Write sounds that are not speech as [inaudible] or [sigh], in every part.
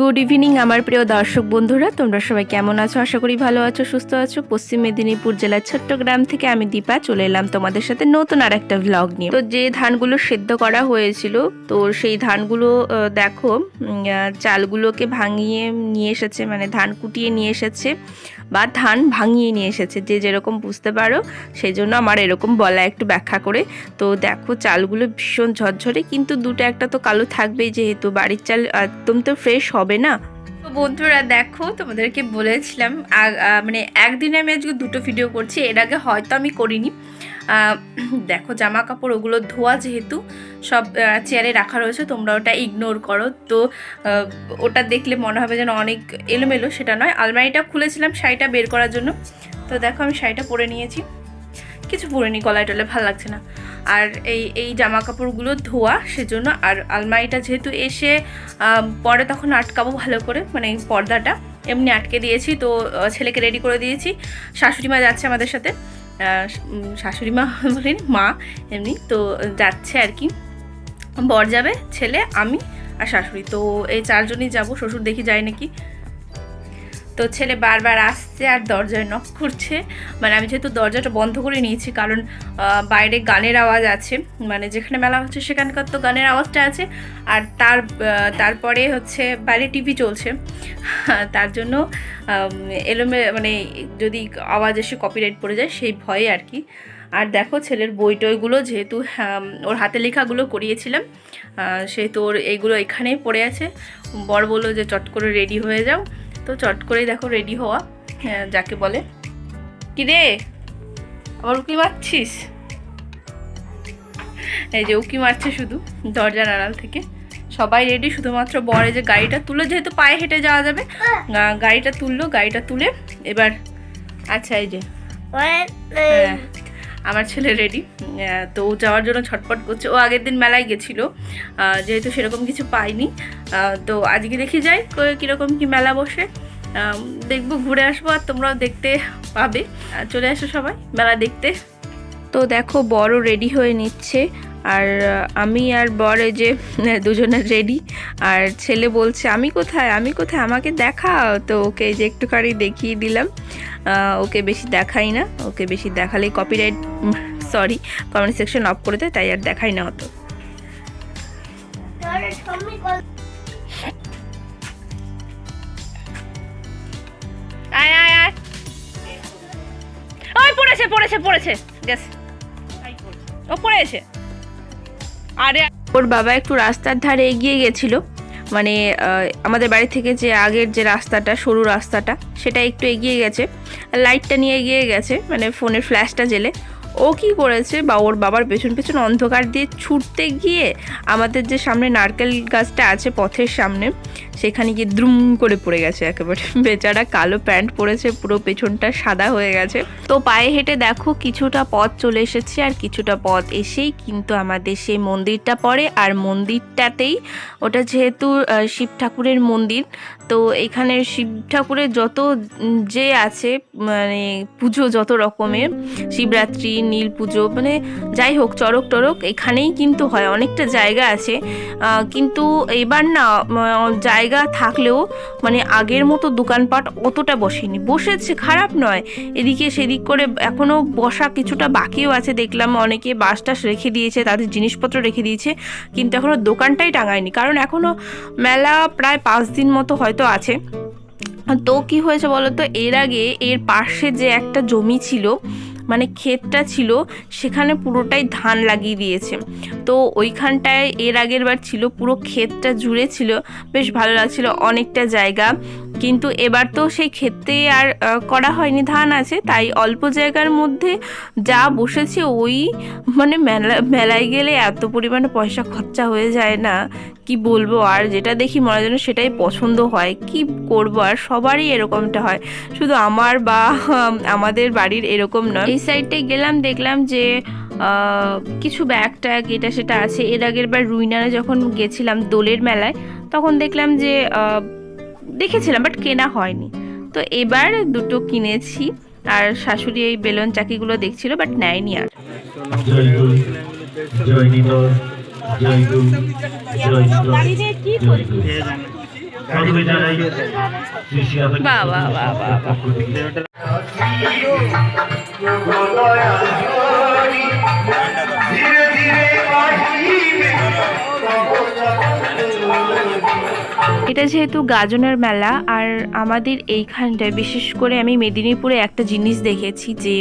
Good evening, আমার প্রিয় দর্শক বন্ধুরা। তোমরা সবাই কেমন আছো? আশা করি ভালো আছো, সুস্থ আছো। পশ্চিম মেদিনীপুর জেলার চট্টগ্রাম থেকে আমি দীপা চলে এলাম তোমাদের সাথে নতুন আর একটা ভ্লগ নিয়ে। তো যে ধানগুলো সেদ্ধ করা হয়েছিল, তো সেই ধানগুলো দেখো চালগুলোকে ভাঙিয়ে নিয়ে এসেছে মানে ধান কুটিয়ে নিয়ে এসেছে। বা ধান ভাঙিয়ে নিয়ে এসেছে। যে যেরকম বুঝতে পারো সেই জন্য আমার এরকম বলা একটু ব্যাখ্যা করে। তো দেখো, চালগুলো ভীষণ ঝরঝরে, কিন্তু দুটো একটা তো কালো থাকবেই যেহেতু। বাড়ির চাল একদম তো ফ্রেশ হবে না। তো বন্ধুরা দেখো, তোমাদেরকে বলেছিলাম মানে একদিনে আমি আজকে দুটো ভিডিও করছি। এর আগে হয়তো আমি করিনি। [clears throat] দেখো জামা কাপড় ওগুলো ধোয়া যেহেতু, সব চেয়ারে রাখা রয়েছে, তোমরা ওটা ইগনোর করো। তো ওটা দেখলে মনে হবে যেন অনেক এলোমেলো, সেটা নয়। আলমারিটা খুলেছিলাম শাড়িটা বের করার জন্য। তো দেখো, আমি শাড়িটা পরে নিয়েছি। কিছু পরে পরিনি গলায় টলে ভালো লাগছে না। আর এই এই জামা কাপড়গুলো ধোয়া, সেজন্য। আর আলমারিটা যেহেতু এসে পরে তখন আটকাবো ভালো করে মানে পর্দাটা। এমনি আটকে দিয়েছি, তো ছেলেকে রেডি করে দিয়েছি। শাশুড়ি মা যাচ্ছে আমাদের সাথে। শাশুড়ি মা [laughs] বলেন, মা এমনি, তো যাচ্ছে আর কি। বর যাবে, ছেলে, আমি আর শাশুড়ি। তো এই চারজনই যাব, শ্বশুর দেখি যায় নাকি। তো ছেলে বারবার আসছে আর দরজায় নক করছে। মানে আমি যেহেতু দরজাটা বন্ধ করে নিয়েছি কারণ বাইরে গানের আওয়াজ আছে। মানে যেখানে মেলা হচ্ছে সেখানকার তো গানের আওয়াজটা আছে। আর তার তারপরে হচ্ছে বাইরে টিভি চলছে। [laughs] তার জন্য এলোমে মানে যদি আওয়াজ এসে কপিরাইট পড়ে যায় সেই ভয়ে আর কি। আর দেখো ছেলের বই টইগুলো যেহেতু আম, ওর হাতে লেখাগুলো করিয়েছিলাম সেহেতু ওর এইগুলো এখানেই পড়ে আছে। বর বলল যে চট করে রেডি হয়ে যাও। তো চট করেই দেখো রেডি হওয়া হ্যাঁ, যাকে বলে। কি রে আবার উকি মারছিস? এই যে উকি মারছে শুধু দরজার আড়াল থেকে। সবাই রেডি শুধুমাত্র বরে যে গাড়িটা তুলে যেহেতু পায়ে হেঁটে যাওয়া যাবে। গাড়িটা তুললো গাড়িটা তুলে এবার আচ্ছা এই যে। হ্যাঁ, আমার ছেলে রেডি তো ও যাওয়ার জন্য ছটপট করছে। ও আগের দিন মেলায় গেছিল যেহেতু সেরকম কিছু পাইনি তো আজকে দেখি যাই কীরকম কি মেলা বসে। দেখব ঘুরে আসব আর তোমরাও দেখতে পাবে। চলে আসো সবাই মেলা দেখতে। তো দেখো বড় রেডি হয়ে নিচ্ছে। আর আমি আর বর এই যে [laughs] দুজনে রেডি আর ছেলে বলছে আমি কোথায়? আমি কোথায়? আমাকে দেখা তো ওকে এই যে একটুখানি দেখিয়ে দিলাম। ওকে বেশি দেখাই না। ওকে বেশি দেখালেই copyright sorry comment section off করে দেয় তাই আর দেখাই না অত। পড়েছে পড়েছে পড়েছে। গেছে ও পড়েছে আরে, ওর বাবা একটু রাস্তার ধারে এগিয়ে গেছিল। মানে আমাদের বাড়ি থেকে যে আগের যে রাস্তাটা, সরু রাস্তাটা, সেটা একটু এগিয়ে গেছে। লাইটটা নিয়ে এগিয়ে গেছে। মানে ফোনের ফ্ল্যাশটা জেলে। ও কি করেছে বা ওর বাবার পেছন পেছন অন্ধকার দিয়ে ছুটতে গিয়ে আমাদের যে সামনে নারকেল গাছটা আছে পথের সামনে, সেখানে গিয়ে দ্রুম করে পড়ে গেছে একেবারে। [laughs] বেচারা কালো প্যান্ট পরেছে, পুরো পেছনটা সাদা হয়ে গেছে। তো পায়ে হেঁটে দেখো কিছুটা পথ চলে এসেছে আর কিছুটা পথ এসেই কিন্তু আমাদের সেই মন্দিরটা পড়ে। আর মন্দিরটাতেই ওটা যেহেতু শিব ঠাকুরের মন্দির তো এখানে শিব ঠাকুরের যত যে আছে মানে পুজো যত রকমের, শিবরাত্রি, নীল পুজো মানে যাই হোক, চড়ক টরক এখানেই কিন্তু হয়, অনেকটা জায়গা আছে। কিন্তু এবার না জায়গা থাকলেও মানে আগের মতো দোকানপাট অতটা বসেনি। বসেছে, খারাপ নয়। এদিকে সেদিক করে এখনও বসা কিছুটা বাকিও আছে, দেখলাম অনেকে বাস টাস রেখে দিয়েছে, তাদের জিনিসপত্র রেখে দিয়েছে, কিন্তু এখনও দোকানটাই টাঙায়নি। কারণ এখনও মেলা প্রায় পাঁচ দিন মতো হয়তো আছে। তো কি হয়েছে বলো তো এর আগে এর পাশে যে একটা জমি ছিল মানে ক্ষেতটা ছিল, সেখানে পুরোটাই ধান লাগিয়ে দিয়েছে। তো ওইখানটায় এর আগের বার ছিল, পুরো ক্ষেতটা জুড়ে ছিল। বেশ ভালো লাগছিল, অনেকটা জায়গা। কিন্তু এবার তো সেই ক্ষেতে আর করা হয়নি ধান আছে, তাই অল্প জায়গার মধ্যে যা বসেছে ওই মানে মেলা, মেলায় গেলে এত পরিমাণে পয়সা খরচা হয়ে যায় না। কি বলব? আর যেটা দেখি মনে যেন সেটাই পছন্দ হয়। কি করব? আর সবারই এরকমটা হয়। শুধু আমার বা আমাদের বাড়ির এরকম নয়। এই সাইডে গেলাম, দেখলাম যে কিছু ব্যাগ ট্যাগ এটা সেটা আছে। এর আগের বার রুইনারে যখন গেছিলাম দোলের মেলায়, তখন দেখলাম যে দেখেছিলাম বাট কেনা হয়নি। তো এবার দুটো কিনেছি, আর শাশুড়ি এই বেলুন চাকিগুলো দেখছিল বাট নেয়নি আর। জয় গুরু এটা যেহেতু গাজনের মেলা, আর আমাদের এইখানটায় বিশেষ করে আমি মেদিনীপুরে একটা জিনিস দেখেছি যে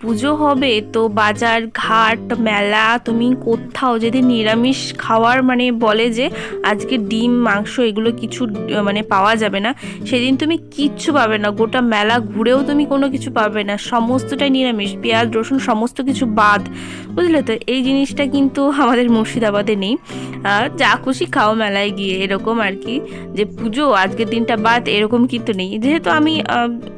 পুজো হবে তো বাজার, ঘাট, মেলা, তুমি কোথাও যদি নিরামিষ খাওয়ার মানে বলে যে আজকে ডিম, মাংস এগুলো কিছু মানে পাওয়া যাবে না, সেদিন তুমি কিচ্ছু পাবে না, গোটা মেলা ঘুরেও তুমি কোনো কিছু পাবে না, সমস্তটাই নিরামিষ, পেঁয়াজ, রসুন, সমস্ত কিছু বাদ, বুঝলে তো? এই জিনিসটা কিন্তু [laughs] আমাদের মুর্শিদাবাদে নেই। যা খুশি খাও মেলায় গিয়ে, এরকম আর কি, যে পুজো, আজকের দিনটা বাদ, এরকম কিন্তু নেই। যেহেতু আমি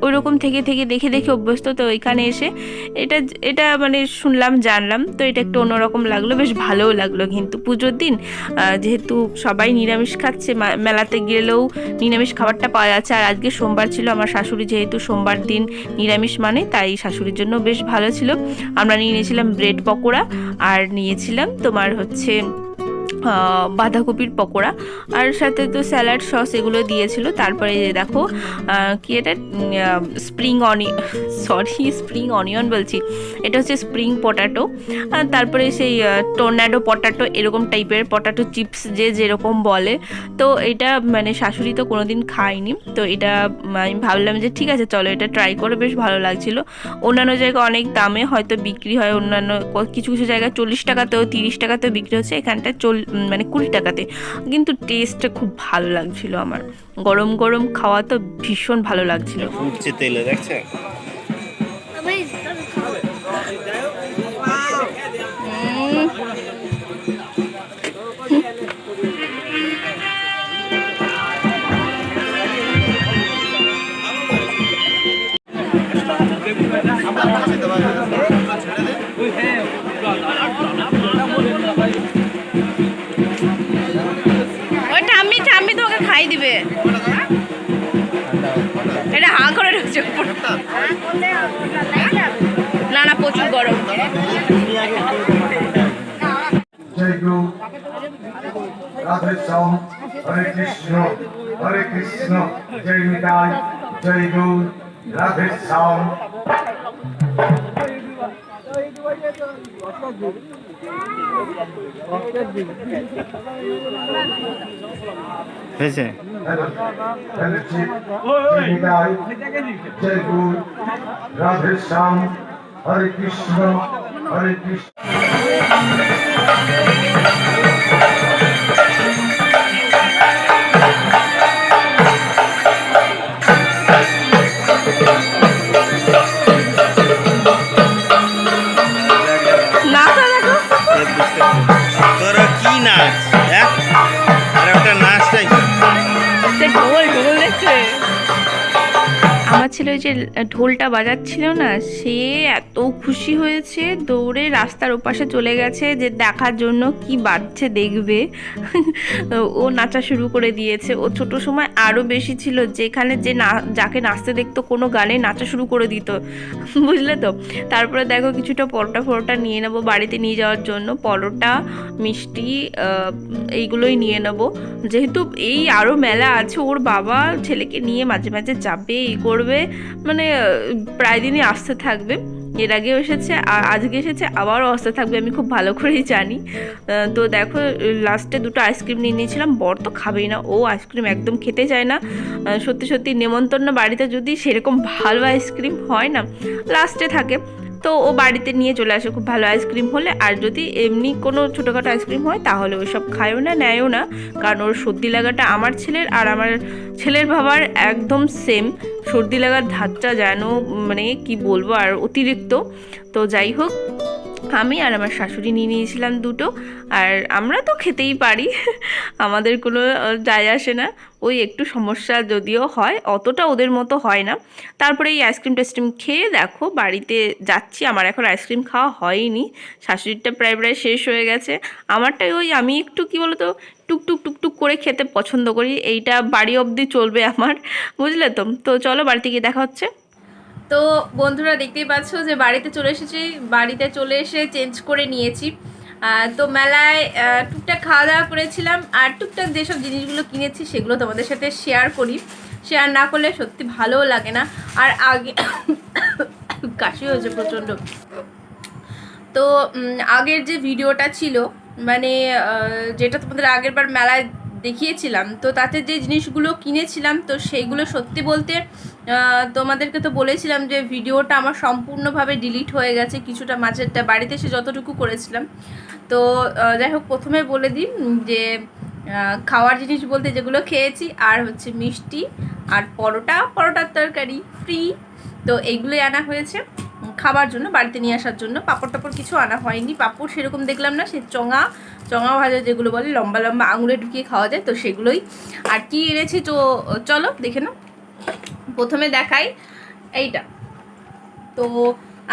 ওই রকম থেকে থেকে দেখে দেখে অভ্যস্ত, তো এখানে এসে এটা এটা মানে শুনলাম, জানলাম, তো এটা একটু অন্যরকম লাগল, বেশ ভালোও লাগল কিন্তু পুজোর দিন। যেহেতু সবাই নিরামিষ খাচ্ছে মেলাতে গেলেও নিরামিষ খাবারটা পাওয়া যাচ্ছে। আর আজকে সোমবার ছিল, আমার শাশুড়ি যেহেতু সোমবার দিন নিরামিষ মানে তাই শাশুড়ির জন্য বেশ ভালো ছিল। আমরা নিয়ে নিয়েছিলাম ব্রেড পকোড়া, আর নিয়েছিলাম তোমার হচ্ছে বাঁধাকপির পকোড়া। আর সাথে তো স্যালাড সস এগুলো দিয়েছিল। তারপরে দেখো কি এটা? স্প্রিং অনি, সরি, স্প্রিং অনিয়ন বলছি। এটা হচ্ছে স্প্রিং পটাটো। তারপরে সেই টর্নাডো পটাটো, এরকম টাইপের পটাটো চিপস যে যেরকম বলে। তো এটা মানে শাশুড়ি তো কোনোদিন খায়নি। তো এটা আমি ভাবলাম যে ঠিক আছে, চলো এটা ট্রাই করে, বেশ ভালো লাগছিল। অন্যান্য জায়গায় অনেক দামে হয়তো বিক্রি হয়। অন্যান্য কিছু কিছু জায়গায় চল্লিশ টাকাতেও, তিরিশ টাকাতেও বিক্রি হচ্ছে। এখানটা চল মানে কুড়ি টাকাতে। কিন্তু টেস্টটা খুব ভালো লাগছিল আমার। গরম গরম খাওয়া তো ভীষণ ভালো লাগছিল। তেলে দেখছে রাধে শ্যাম হরে কৃষ্ণ হরে কৃষ্ণ জয় নিতাই জয় গুরু রাধে শ্যাম হয়েছে জয় গুরু রাধে শ্যাম হরে কৃষ্ণ হরে কৃষ্ণ। আমার ছেলে ওই যে, ঢোলটা বাজাচ্ছিল না, সে এত খুশি হয়েছে, দৌড়ে রাস্তার ওপাশে চলে গেছে যে, দেখার জন্য কি বাজছে দেখবে। ও নাচা শুরু করে দিয়েছে। ও ছোট সময় আরও বেশি ছিল, যেখানে যে না, যাকে নাচতে দেখতো কোনো গানে নাচা শুরু করে দিত। বুঝলে তো? তারপরে দেখো কিছুটা পরোটা ফরোটা নিয়ে নেব বাড়িতে নিয়ে যাওয়ার জন্য। পরোটা, মিষ্টি এইগুলোই নিয়ে নেব। যেহেতু এই আরও মেলা আছে, ওর বাবা ছেলেকে নিয়ে মাঝে মাঝে যাবে এই করবে। মানে প্রায় দিনই আসতে থাকবে। এর আগেও এসেছে আর আজকে এসেছে, আবারও আসতে থাকবে, আমি খুব ভালো করেই জানি। তো দেখো, লাস্টে দুটো আইসক্রিম নিয়ে নিয়েছিলাম, বর তো খাবেই না, ও আইসক্রিম একদম খেতে চায় না। সত্যি সত্যি, নেমন্তন্ন বাড়িতে যদি সেরকম ভালো আইসক্রিম হয় না, লাস্টে থাকে। তো ও বাড়িতে নিয়ে চলে আসে, খুব ভালো আইসক্রিম হলে। আর যদি এমনি কোনো ছোটোখাটো আইসক্রিম হয়, তাহলে ওই সব খায়ও না, নেয়ও না। কারণ ওর সর্দি লাগাটা আমার ছেলের আর আমার ছেলের বাবার একদম সেম সর্দি লাগার ধাতটা যেন মানে কি বলব, আর অতিরিক্ত। তো যাই হোক আমি আর আমার শাশুড়ি নিয়ে নিয়েছিলাম দুটো, আর আমরা তো খেতেই পারি। আমাদের কোনো যায় আসে না। ওই একটু সমস্যা যদিও হয়, অতটা ওদের মতো হয় না। তারপরে এই আইসক্রিম টাইসক্রিম খেয়ে দেখো, বাড়িতে যাচ্ছি। আমার এখন আইসক্রিম খাওয়া হয়নি। শাশুড়িটা প্রায় প্রায় শেষ হয়ে গেছে। আমারটাই ওই আমি একটু, কি বলতো, টুকটুক টুকটুক করে খেতে পছন্দ করি। এইটা বাড়ি অবধি চলবে আমার, বুঝলে তো? তো চলো বাড়িতে গিয়ে দেখা হচ্ছে। তো বন্ধুরা দেখতেই পাচ্ছ যে বাড়িতে চলে এসেছি, বাড়িতে চলে এসে চেঞ্জ করে নিয়েছি। তো মেলায় টুকটাক খাওয়া দাওয়া করেছিলাম আর টুকটাক যেসব জিনিসগুলো কিনেছি সেগুলো তোমাদের সাথে শেয়ার করি। শেয়ার না করলে সত্যি ভালোও লাগে না। আর আগে [coughs] কাশি হয়েছে প্রচণ্ড। তো আগের যে ভিডিওটা ছিল মানে যেটা তোমাদের আগের বার মেলায় দেখিয়েছিলাম। তো তাতে যে জিনিসগুলো কিনেছিলাম, তো সেইগুলো সত্যি বলতে তোমাদেরকে তো বলেছিলাম যে ভিডিওটা আমার সম্পূর্ণভাবে ডিলিট হয়ে গেছে কিছুটা মাঝেরটা বাড়িতে এসে যতটুকু করেছিলাম। তো যাই হোক, প্রথমে বলে দিই যে খাওয়ার জিনিস বলতে যেগুলো খেয়েছি, আর হচ্ছে মিষ্টি, আর পরোটা, পরোটার তরকারি ফ্রি তো এইগুলোই আনা হয়েছে। খাবার জন্য, বাড়িতে নিয়ে আসার জন্য। পাপড় টাপড় কিছু আনা হয়নি। পাপড় সেরকম দেখলাম না, সে চঙা চঙা ভাজা যেগুলো বলে, লম্বা লম্বা আঙুলে ঢুকিয়ে খাওয়া যায়, তো সেগুলোই। আর কি এনেছি তো, চলো, দেখে নাও। প্রথমে দেখাই, এইটা। তো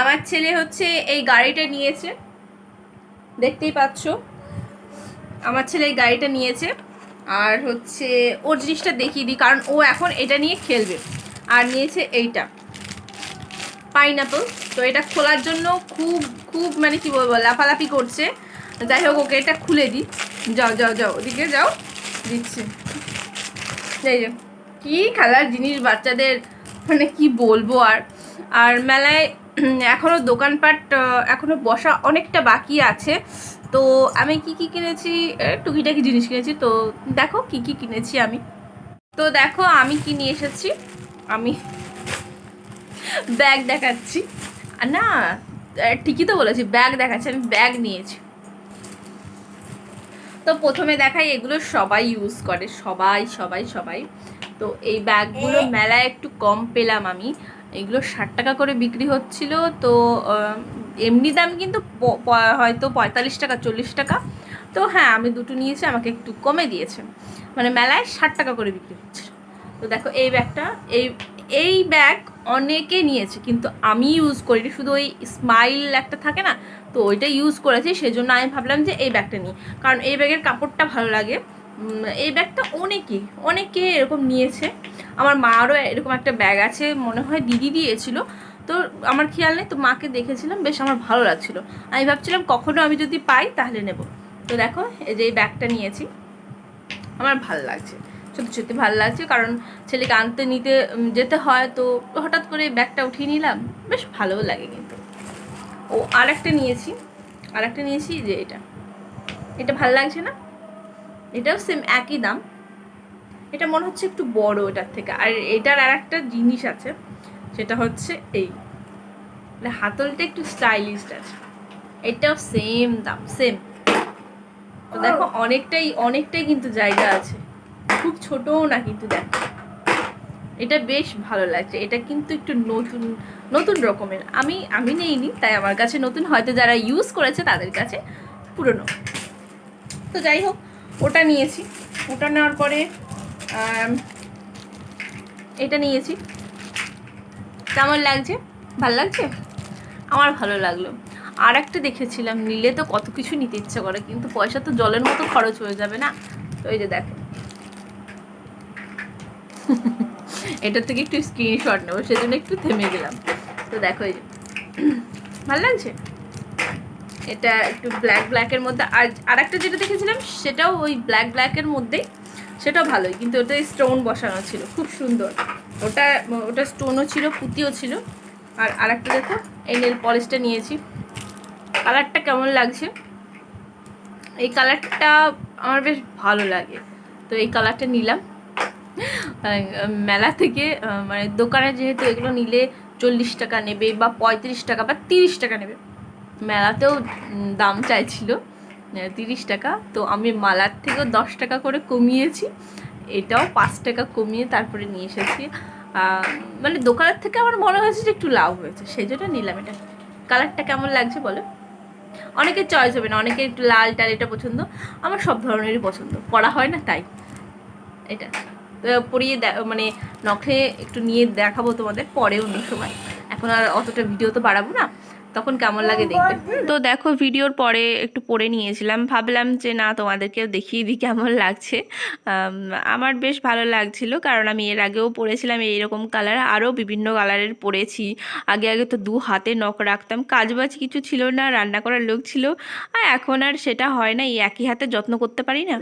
আমার ছেলে হচ্ছে এই গাড়িটা নিয়েছে, দেখতেই পাচ্ছ। আমার ছেলে এই গাড়িটা নিয়েছে, আর হচ্ছে ওর জিনিসটা দেখিয়ে দিই, কারণ ও এখন এটা নিয়ে খেলবে। আর নিয়েছে এইটা। পাইনাপল। তো এটা খোলার জন্য খুব খুব মানে কি বলব লাফালাফি করছে। যাই হোক ওকে এটা খুলে দিই। যাও যাও যাও ওদিকে যাও। দিচ্ছে। যাই যে কি খেলার জিনিস বাচ্চাদের মানে কি বলব আর। আর মেলায় এখনও দোকানপাট আহ, এখনও বসা অনেকটা বাকি আছে। তো আমি কি কি কিনেছি টুকিটাকি জিনিস কিনেছি। তো দেখো কি কি কিনেছি আমি। তো দেখো আমি কি নিয়ে এসেছি। আমি ব্যাগ দেখাচ্ছি। না ঠিকই তো বলেছি ব্যাগ দেখাচ্ছি আমি ব্যাগ নিয়েছি। তো প্রথমে দেখাই এগুলো সবাই ইউজ করে সবাই সবাই সবাই। তো এই ব্যাগগুলো মেলায় একটু কম পেলাম আমি। এগুলো ষাট টাকা করে বিক্রি হচ্ছিল তো এমনি দাম কিন্তু হয়তো পঁয়তাল্লিশ টাকা চল্লিশ টাকা। তো হ্যাঁ আমি দুটো নিয়েছি আমাকে একটু কমে দিয়েছে। মানে মেলায় ষাট টাকা করে বিক্রি হচ্ছে তো দেখো এই ব্যাগটা এই এই ব্যাগ অনেকে নিয়েছে, কিন্তু আমি ইউজ করিনি। শুধু ওই স্মাইল একটা থাকে না, তো ওইটা ইউজ করেছি, সেজন্য আমি ভাবলাম যে এই ব্যাগটা নিই। কারণ এই ব্যাগের কাপড়টা ভালো লাগে। এই ব্যাগটা অনেকেই, অনেকে এরকম নিয়েছে। আমার মারও এরকম একটা ব্যাগ আছে, মনে হয় দিদি দিয়েছিল। তো আমার খেয়াল নেই, তো মাকে দেখেছিলাম, বেশ আমার ভালো লাগছিল। আমি ভাবছিলাম কখনো আমি যদি পাই, তাহলে নেব। তো দেখো, এই যে এই ব্যাগটা নিয়েছি, আমার ভালো লাগছে। সত্যি সত্যি ভালো লাগছে। কারণ ছেলেকে আনতে নিতে যেতে হয় তো হঠাৎ করে ব্যাগটা উঠিয়ে নিলাম। বেশ ভালোও লাগে কিন্তু। ও আর একটা নিয়েছি। আর একটা নিয়েছি যে এটা। এটা ভালো লাগছে না? এটাও সেম একই দাম। এটা মনে হচ্ছে একটু বড় এটার থেকে। আর এটার আর একটা জিনিস আছে সেটা হচ্ছে এই। মানে হাতলটা একটু স্টাইলিশ আছে। এটাও সেম দাম সেম তো দেখো অনেকটাই অনেকটাই কিন্তু জায়গা আছে। ছোটও না কিন্তু দেখো। এটা বেশ ভালো লাগছে। এটা কিন্তু একটু নতুন নতুন রকমের। আমি আমি নেইনি, তাই আমার কাছে নতুন। হয়তো যারা ইউজ করেছে তাদের কাছে পুরনো। তো যাই হোক, ওটা নিয়েছি। ওটা নেওয়ার পরে এটা নিয়েছি। কেমন লাগছে? ভালো লাগছে? আমার ভালো লাগল। আর একটা দেখেছিলাম, নিলে তো কত কিছু নিতে ইচ্ছে করে, কিন্তু পয়সা তো জলের মতো খরচ হয়ে যাবে না? তো এই যে দেখো। এটার থেকে একটু স্ক্রিনশট নেব, সেজন্য একটু থেমে গেলাম। তো দেখো এই ভালো লাগছে? এটা একটু ব্ল্যাক ব্ল্যাকের মধ্যে, আর আরেকটা যেটা দেখেছিলাম, সেটাও ওই ব্ল্যাক ব্ল্যাকের মধ্যেই সেটাও ভালোই, কিন্তু ওটা স্টোন বসানো ছিল, খুব সুন্দর। ওটা ওটা স্টোনও ছিল, পুঁতিও ছিল। আর আরেকটা দেখো, এই নেল পলিশটা নিয়েছি। কালারটা কেমন লাগছে? এই কালারটা আমার বেশ ভালো লাগে। তো এই কালারটা নিলাম। মেলা থেকে মানে দোকানে যেহেতু এগুলো নিলে চল্লিশ টাকা নেবে বা পঁয়ত্রিশ টাকা বা তিরিশ টাকা নেবে, মেলাতেও দাম চাইছিল তিরিশ টাকা। তো আমি মালার থেকেও দশ টাকা করে কমিয়েছি, এটাও পাঁচ টাকা কমিয়ে তারপরে নিয়ে এসেছি। মানে দোকানের থেকে আমার মনে হয়েছে যে একটু লাভ হয়েছে, সেই জন্য নিলাম এটা। কালারটা কেমন লাগছে বলো? অনেকের চয়েস হবে না অনেকের একটু লাল টাল এটা পছন্দ। আমার সব ধরনেরই পছন্দ পড়া হয় না তাই। এটা। পরিয়ে দে- মানে নখে একটু নিয়ে দেখাবো তোমাদের পরে অন্য সময়। এখন আর অতটা ভিডিও তো বাড়াবো না। তখন কেমন লাগে দেখবে তো দেখো ভিডিওর পরে একটু পরে নিয়েছিলাম। ভাবলাম যে না তোমাদেরকেও দেখিয়ে দিই কেমন লাগছে। আমার বেশ ভালো লাগছিল কারণ আমি এর আগেও পরেছিলাম এইরকম কালার আরও বিভিন্ন কালারের পরেছি আগে আগে তো দু হাতে নখ রাখতাম। কাজ বাজ কিছু ছিল না রান্না করার লোক ছিল। আর এখন আর সেটা হয় না এই একই হাতে যত্ন করতে পারি না।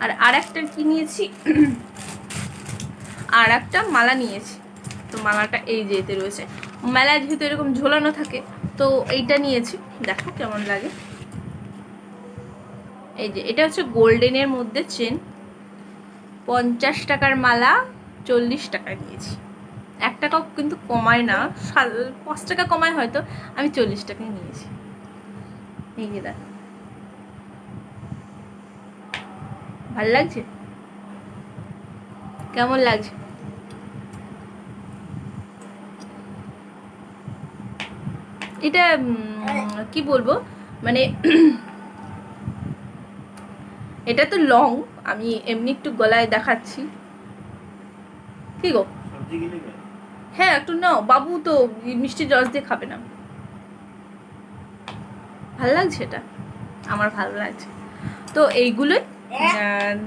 আর আর একটা কি নিয়েছি? আর একটা মালা নিয়েছি। তো মালাটা এই যে এতে রয়েছে। মেলায় যেহেতু এরকম ঝোলানো থাকে, তো এইটা নিয়েছি। দেখো কেমন লাগে। এই যে, এটা হচ্ছে গোল্ডেনের মধ্যে চেন। পঞ্চাশ টাকার মালা, চল্লিশ টাকা নিয়েছি। এক টাকাও কিন্তু কমায় না। পাঁচ টাকা কমায় হয়তো। আমি চল্লিশ টাকায় নিয়েছি। এই যে দেখ। ভালো লাগছে? কেমন লাগছে? এটা কি বলব? মানে [clears throat] এটা তো লং আমি এমনি একটু গলায় দেখাচ্ছি। কি গো? হ্যাঁ একটু নাও। বাবু তো মিষ্টি রস দিয়ে খাবে না। ভালো লাগছে এটা? আমার ভালো লাগছে। তো এইগুলোই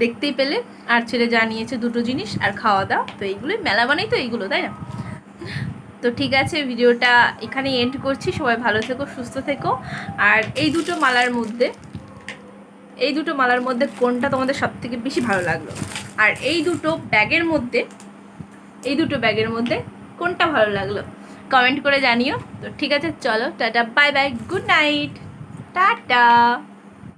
দেখতেই পেলে, আর ছেলে জানিয়েছে দুটো জিনিস আর খাওয়া দাওয়া, তো এইগুলোই মেলা মানেই তো এইগুলো, তাই না? তো ঠিক আছে, ভিডিওটা এখানে এন্ড করছি। সবাই ভালো থেকো, সুস্থ থেকো। আর এই দুটো মালার মধ্যে, এই দুটো মালার মধ্যে কোনটা তোমাদের সব থেকে বেশি ভালো লাগল? আর এই দুটো ব্যাগের মধ্যে, এই দুটো ব্যাগের মধ্যে কোনটা ভালো লাগল? কমেন্ট করে জানিও। তো ঠিক আছে, চলো, tata bye bye good night tata.